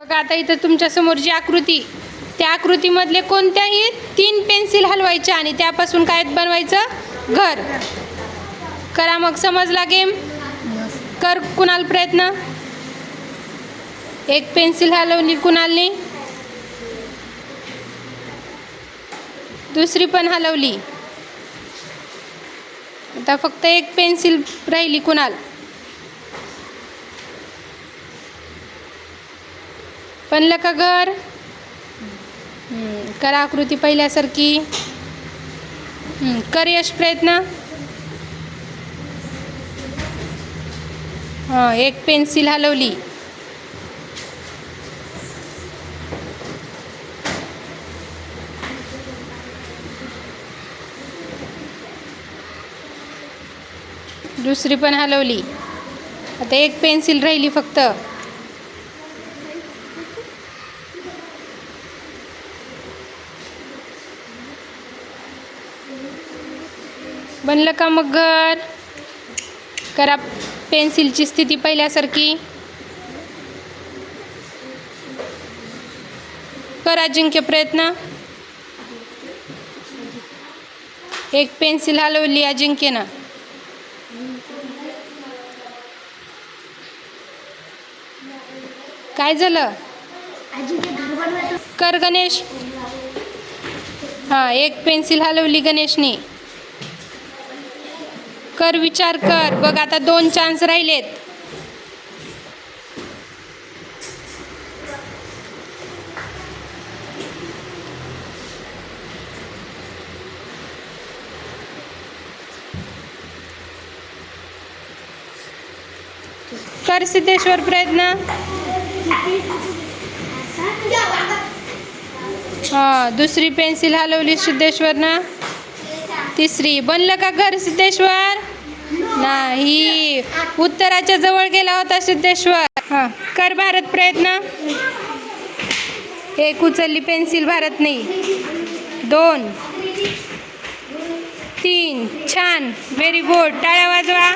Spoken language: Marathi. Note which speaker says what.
Speaker 1: बघा आता इथं तुमच्यासमोर जी आकृती त्या आकृतीमधले कोणत्याही तीन पेन्सिल हलवायच्या आणि त्यापासून काय बनवायचं? घर. करा मग समजला गेम? कर कुणाल प्रयत्न. एक पेन्सिल हलवली कुणालनी. दुसरी पण हलवली. आता फक्त एक पेन्सिल राहिली कुणाल. पण का घर करा आकृती पहिल्यासारखी कर यश प्रयत्न. हां एक पेन्सिल हलवली. दुसरी पण हलवली. आता एक पेन्सिल राहिली फक्त. बनलं का मग घर? करा पेन्सिलची स्थिती पहिल्यासारखी. कर अजिंक्य प्रयत्न. एक पेन्सिल हलवली अजिंक्यनं काय झालं? कर गणेश. हां एक पेन्सिल हलवली गणेशने. कर विचार कर. बघ आता दोन चान्स राहिलेत. कर सिद्धेश्वर प्रयत्न. हां दुसरी पेन्सिल हलवली सिद्धेश्वरनं. तिसरी बनलं का घर सिद्धेश्वर? नाही. उत्तराच्या जवळ गेला होता सिद्धेश्वर. हां कर भारत प्रयत्न. एक उचलली पेन्सिल भारत नाही दोन. तीन. छान. व्हेरी गुड टाळ्या वाजवा.